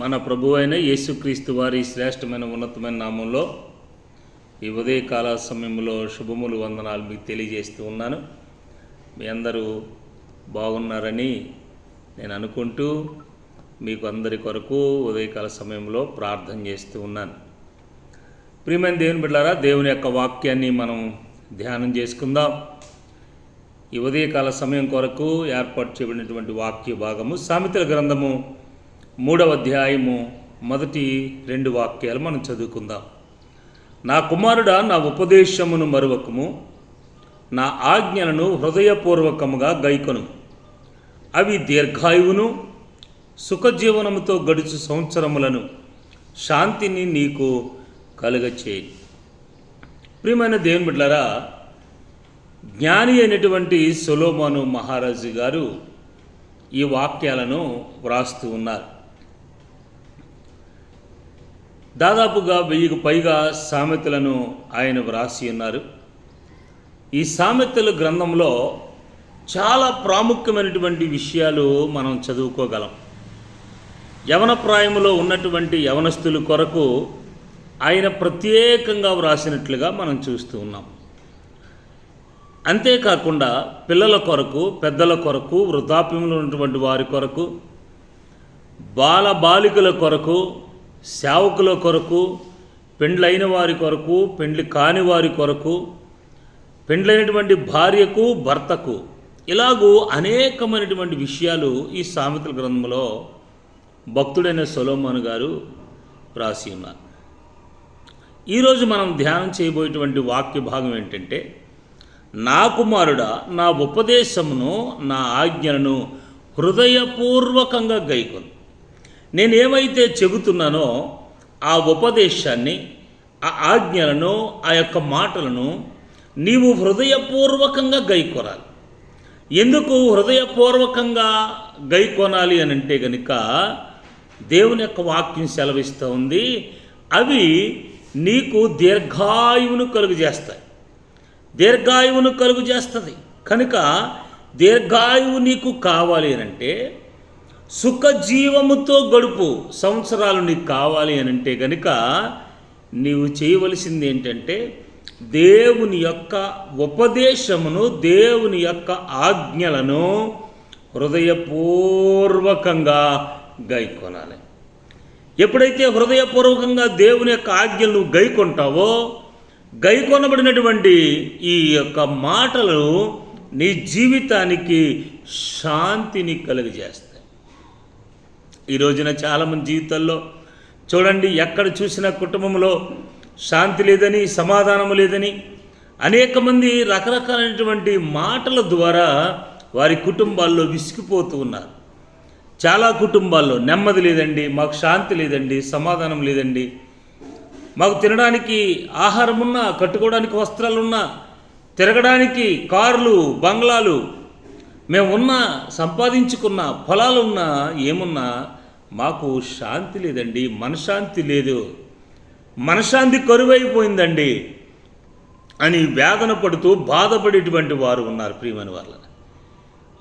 మన ప్రభు అయిన యేసుక్రీస్తు వారి శ్రేష్టమైన ఉన్నతమైన నామంలో ఈ ఉదయకాల సమయంలో శుభములు వందనాలు మీకు తెలియజేస్తూ ఉన్నాను. మీ అందరూ బాగున్నారని నేను అనుకుంటూ మీకు అందరి కొరకు ఉదయకాల సమయంలో ప్రార్థన చేస్తూ ఉన్నాను. ప్రియమైన దేవుని బిడ్డారా దేవుని యొక్క వాక్యాన్ని మనం ధ్యానం చేసుకుందాం. ఈ ఉదయకాల సమయం కొరకు ఏర్పాటు చేయబడినటువంటి వాక్య భాగము సామెతల గ్రంథము మూడవ అధ్యాయము మొదటి రెండు వాక్యాలు మనం చదువుకుందాం. నా కుమారుడా నా ఉపదేశమును మరువకము. నా ఆజ్ఞలను హృదయపూర్వకముగా గైకొను. అవి దీర్ఘాయువును సుఖజీవనముతో గడుచు సంవత్సరములను శాంతిని నీకు కలుగచేయి. ప్రియమైన దేవుని బిడ్డలారా జ్ఞాని అయినటువంటి సులోమాను మహారాజు గారు ఈ వాక్యాలను వ్రాస్తూ ఉన్నారు. దాదాపుగా వెయ్యికి పైగా సామెతలను ఆయన వ్రాసి ఉన్నారు. ఈ సామెతల గ్రంథంలో చాలా ప్రాముఖ్యమైనటువంటి విషయాలు మనం చదువుకోగలం. యవన ప్రాయములో ఉన్నటువంటి యవనస్తుల కొరకు ఆయన ప్రత్యేకంగా వ్రాసినట్లుగా మనం చూస్తూ ఉన్నాం. అంతేకాకుండా పిల్లల కొరకు పెద్దల కొరకు వృద్ధాప్యంలో ఉన్నటువంటి వారి కొరకు బాల బాలికల కొరకు సేవకుల కొరకు పెండ్లైన వారి కొరకు పెండ్లి కాని వారి కొరకు పెండ్లైనటువంటి భార్యకు భర్తకు ఇలాగూ అనేకమైనటువంటి విషయాలు ఈ సామెతల గ్రంథంలో భక్తుడైన సొలోమోను గారు రాసి ఉన్నారు. ఈరోజు మనం ధ్యానం చేయబోయేటువంటి వాక్య భాగం ఏంటంటే నా కుమారుడా నా ఉపదేశమును నా ఆజ్ఞలను హృదయపూర్వకంగా గైకొను. నేనేమైతే చెబుతున్నానో ఆ ఉపదేశాన్ని ఆ ఆజ్ఞలను ఆ యొక్క మాటలను నీవు హృదయపూర్వకంగా గైకొనాలి. ఎందుకు హృదయపూర్వకంగా గైకొనాలి అని అంటే గనుక దేవుని యొక్క వాక్యం సెలవిస్తూ ఉంది అవి నీకు దీర్ఘాయువును కలుగు చేస్తాయి దీర్ఘాయువును కలుగు చేస్తుంది కనుక దీర్ఘాయువు నీకు కావాలి అని అంటే సుఖజీవముతో గడుపు సంవత్సరాలు నీకు కావాలి అని అంటే కనుక నీవు చేయవలసింది ఏంటంటే దేవుని యొక్క ఉపదేశమును దేవుని యొక్క ఆజ్ఞలను హృదయపూర్వకంగా గైకొనాలి. ఎప్పుడైతే హృదయపూర్వకంగా దేవుని యొక్క ఆజ్ఞలు గైకొంటావో గైకొనబడినటువంటి ఈ యొక్క మాటలు నీ జీవితానికి శాంతిని కలుగజేస్తాయి. ఈ రోజున చాలామంది జీవితాల్లో చూడండి ఎక్కడ చూసినా కుటుంబంలో శాంతి లేదని సమాధానం లేదని అనేక మంది రకరకాలైనటువంటి మాటల ద్వారా వారి కుటుంబాల్లో విసిగిపోతూ ఉన్నారు. చాలా కుటుంబాల్లో నెమ్మది లేదండి మాకు శాంతి లేదండి సమాధానం లేదండి. మాకు తినడానికి ఆహారం ఉన్నా కట్టుకోవడానికి వస్త్రాలు ఉన్నా తిరగడానికి కార్లు బంగ్లాలు మేమున్నా సంపాదించుకున్న పొలాలు ఉన్నా ఏమున్నా మాకు శాంతి లేదండి మనశ్శాంతి లేదు. మనశ్శాంతి కరువైపోయిందండి అని వేదన పడుతూ బాధపడేటువంటి వారు ఉన్నారు ప్రియమైన వాళ్ళని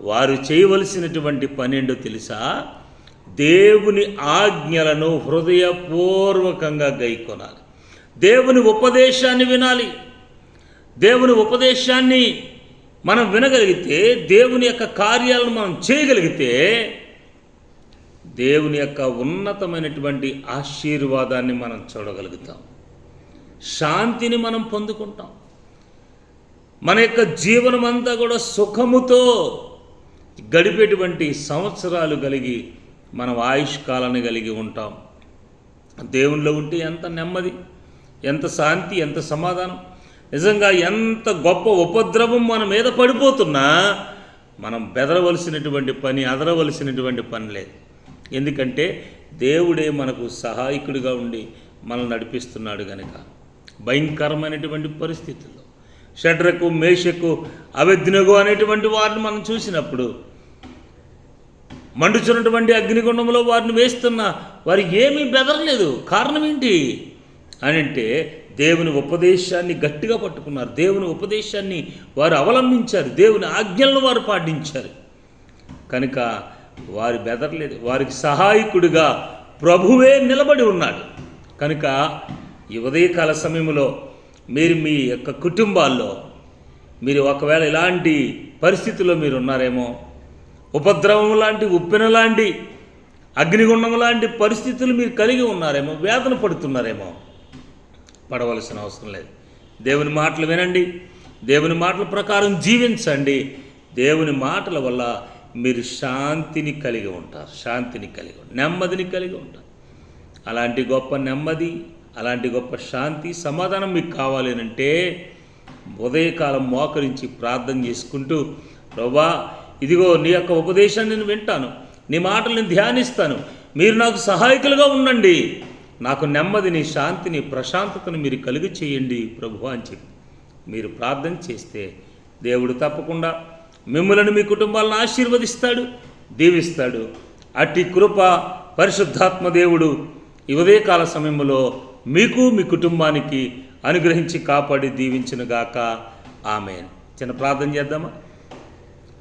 వారు చేయవలసినటువంటి పన్నెండు తెలుసా? దేవుని ఆజ్ఞలను హృదయపూర్వకంగా గైకొనాలి. దేవుని ఉపదేశాన్ని వినాలి. దేవుని ఉపదేశాన్ని మనం వినగలిగితే దేవుని యొక్క కార్యాలను మనం చేయగలిగితే దేవుని యొక్క ఉన్నతమైనటువంటి ఆశీర్వాదాన్ని మనం చూడగలుగుతాం. శాంతిని మనం పొందుకుంటాం. మన యొక్క జీవనం అంతా కూడా సుఖముతో గడిపేటువంటి సంవత్సరాలు కలిగి మనం ఆయుష్కాలాన్ని కలిగి ఉంటాం. దేవునిలో ఉంటే ఎంత నెమ్మది ఎంత శాంతి ఎంత సమాధానం. నిజంగా ఎంత గొప్ప ఉపద్రవం మన మీద పడిపోతున్నా మనం బెదరవలసినటువంటి పని అదరవలసినటువంటి పని లేదు. ఎందుకంటే దేవుడే మనకు సహాయకుడిగా ఉండి మనల్ని నడిపిస్తున్నాడు కనుక భయంకరమైనటువంటి పరిస్థితుల్లో. షడ్రకు మేషకు అవిజ్ఞగు అనేటువంటి వారిని మనం చూసినప్పుడు మండుచున్నటువంటి అగ్నిగుండంలో వారిని వేస్తున్న వారు ఏమీ బెదరలేదు. కారణం ఏంటి? అని అంటే దేవుని ఉపదేశాన్ని గట్టిగా పట్టుకున్నారు. దేవుని ఉపదేశాన్ని వారు అవలంబించారు. దేవుని ఆజ్ఞలను వారు పాటించారు. కనుక వారి బెదరలేదు. వారికి సహాయకుడిగా ప్రభువే నిలబడి ఉన్నాడు. కనుక ఈ ఉదయకాల సమయంలో మీరు మీ యొక్క కుటుంబాల్లో మీరు ఒకవేళ ఇలాంటి పరిస్థితుల్లో మీరు ఉన్నారేమో ఉపద్రవం లాంటి ఉప్పెన లాంటి అగ్నిగుండం లాంటి పరిస్థితులు మీరు కలిగి ఉన్నారేమో వేదన పడుతున్నారేమో పడవలసిన అవసరం లేదు. దేవుని మాటలు వినండి. దేవుని మాటల ప్రకారం జీవించండి. దేవుని మాటల వల్ల మీరు శాంతిని కలిగి ఉంటారు శాంతిని కలిగి ఉంటారు నెమ్మదిని కలిగి ఉంటారు. అలాంటి గొప్ప నెమ్మది అలాంటి గొప్ప శాంతి సమాధానం మీకు కావాలి అంటే ఉదయకాలం మోకరించి ప్రార్థన చేసుకుంటూ ప్రభా ఇదిగో నీ యొక్క ఉపదేశాన్ని నేను వింటాను నీ మాటలు నేను ధ్యానిస్తాను మీరు నాకు సహాయకులుగా ఉండండి నాకు నెమ్మదిని శాంతిని ప్రశాంతతను మీరు కలుగు చేయండి ప్రభు అని చెప్పి మీరు ప్రార్థన చేస్తే దేవుడు తప్పకుండా మిమ్మలను మీ కుటుంబాలను ఆశీర్వదిస్తాడు దీవిస్తాడు. అట్టి కృప పరిశుద్ధాత్మ దేవుడు ఈ ఉదయకాల సమయంలో మీకు మీ కుటుంబానికి అనుగ్రహించి కాపాడి దీవించునుగాక ఆమెన్. చిన్న ప్రార్థన చేద్దామా?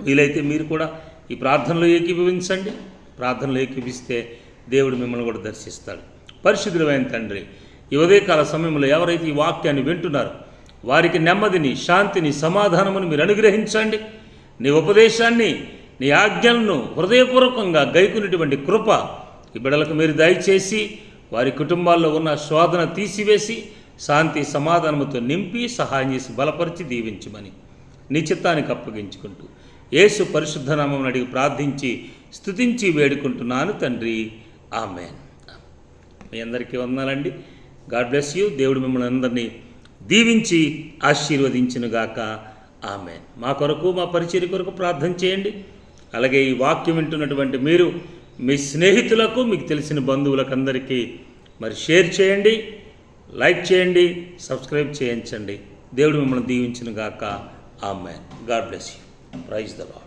వీలైతే మీరు కూడా ఈ ప్రార్థనలో ఏకీభవించండి. ప్రార్థనలో ఏకీపిస్తే దేవుడు మిమ్మల్ని కూడా దర్శిస్తాడు. పరిశుద్ధులమైన తండ్రి ఈ ఉదయకాల సమయంలో ఎవరైతే ఈ వాక్యాన్ని వింటున్నారో వారికి నెమ్మదిని శాంతిని సమాధానమును మీరు అనుగ్రహించండి. నీ ఉపదేశాన్ని నీ ఆజ్ఞలను హృదయపూర్వకంగా గైకునేటువంటి కృప ఈ బిడలకు మీరు దయచేసి వారి కుటుంబాల్లో ఉన్న శోధన తీసివేసి శాంతి సమాధానముతో నింపి సహాయం చేసి బలపరిచి దీవించమని నీ చిత్తానికి అప్పగించుకుంటూ యేసు పరిశుద్ధనామం అడిగి ప్రార్థించి స్థుతించి వేడుకుంటున్నాను తండ్రి. ఆమెన్. మీ అందరికీ వందనాలండి. God bless you. దేవుడు మిమ్మల్ని అందరినీ దీవించి ఆశీర్వదించునుగాక. ఆమె మా కొరకు మా పరిచయ కొరకు ప్రార్థన చేయండి. అలాగే ఈ వాక్యం వింటున్నటువంటి మీరు మీ స్నేహితులకు మీకు తెలిసిన బంధువులకు అందరికీ మరి షేర్ చేయండి లైక్ చేయండి సబ్స్క్రైబ్ చేయించండి. దేవుడు మిమ్మల్ని దీవించునుగాక. ఆమె God bless you. Praise the Lord